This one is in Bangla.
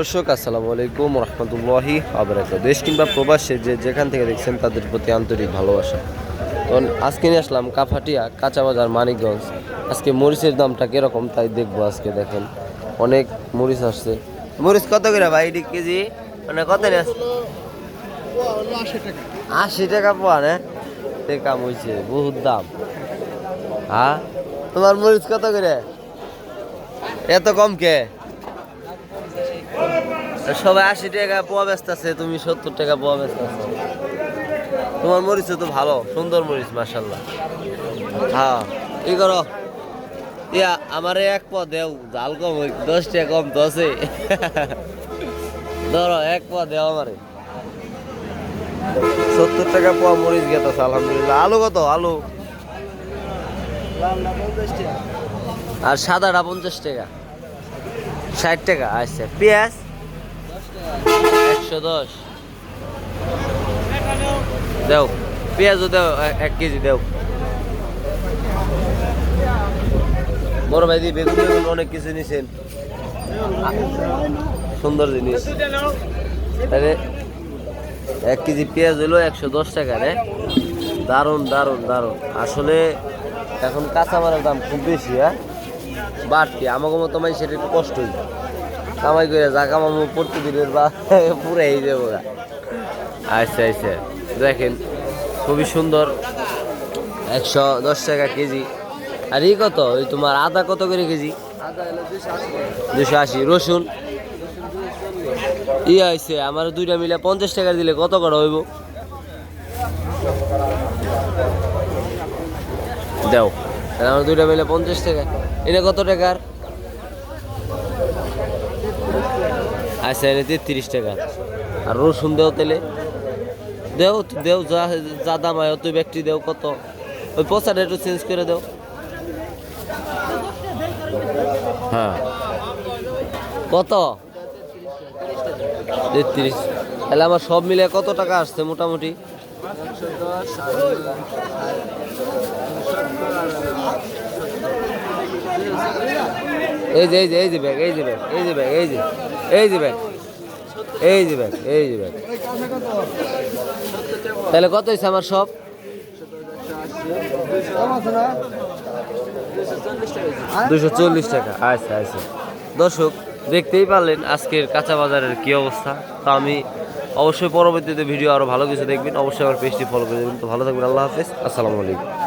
দর্শক, আসসালামু আলাইকুম রহমতুল্লাহি আবরাকাত দেশ কিংবা প্রবাসে যে যেখান থেকে দেখছেন তাদের প্রতি আন্তরিক ভালোবাসা। তো আজকে নিয়ে আসলাম কাফাটিয়া কাঁচা বাজার মানিকগঞ্জ। আজকে মরিচের দামটা কীরকম তাই দেখব আজকে, দেখেন। অনেক মরিচ আসছে। মরিচ কত করে ভাই? এটি কেজি? মানে কত আশি টাকা পোয়া, না? কাম হয়েছে বহুত দাম। হ্যাঁ? তোমার মরিচ কত করে? এত কম কে? সবাই আশি টাকা পোয়া ব্যস্ত আছে, তুমি সত্তর টাকা পোয়া ব্যস্ত আছো। তোমার মরিচ তো ভালো, সুন্দর মরিচ মার্শাল্লাহ হ্যাঁ কি করো। ইয়া, আমারে এক পদ দেও জাল কম দশ টাকা কম আছে। ধরো, এক পদ দেও আমারে। সত্তর টাকা পোয়া মরিচ গেতেছে, আলহামদুলিল্লাহ। আলু কত? আলু। আর সাদাটা পঞ্চাশ টাকা। ষাট টাকা আচ্ছা। পেঁয়াজ? একশো দশ। দেও, পেঁয়াজও দেও এক কেজি দেও। বড় ভাই দি, বেগুন বেগুন অনেক কিছু নিছেন। সুন্দর জিনিস। তাহলে এক কেজি পেঁয়াজ হলো একশো দশ টাকা রে। দারুণ দারুণ দারুণ। আসলে এখন কাঁচামালের দাম খুব বেশি হ্যাঁ? বাড়তি। আমাকে মতো মানে সেটা একটু কষ্টই। কামাই করে যা কামাবো প্রতিদিনের বা পুরাই যাব গা। আচ্ছা আচ্ছা। দেখেন, খুবই সুন্দর। একশো দশ টাকা কেজি। আর এই কত? ওই তোমার আদা কত করে কেজি? দুশো আশি। রসুন? ই আইছে আমার দুইটা মিলে পঞ্চাশ টাকা দিলে কত করে হইব? দাও আমার দুইটা মিলে পঞ্চাশ টাকা। এটা কত টাকার? আচ্ছা এনে তেত্রিশ টাকা। আর রসুন দেও তেলে দেও দেও যা যা দাম হয় তুই ব্যক্তি দেও কত? ওই পয়সাটা একটু চেঞ্জ করে দেও। হ্যাঁ। কত? তেত্রিশ তাহলে আমার সব মিলে কত টাকা আসছে মোটামুটি? এই যে এই যে এই যে ব্যাগ, এই যে ব্যাগ, এই যে ব্যাগ, এই যে। এই যে ব্যাগ এই যে ব্যাগ এই যে ব্যাগ তাহলে কত হয়েছে আমার সব? দুশো চল্লিশ টাকা। আচ্ছা আচ্ছা। দর্শক, দেখতেই পারলেন আজকের কাঁচা বাজারের কি অবস্থা। তো আমি অবশ্যই পরবর্তীতে ভিডিও আরও ভালো কিছু দেখবেন। অবশ্যই আমার পেজটি ফলো করে দেবেন। তো ভালো থাকবেন, আল্লাহ হাফেজ। আসসালামু আলাইকুম।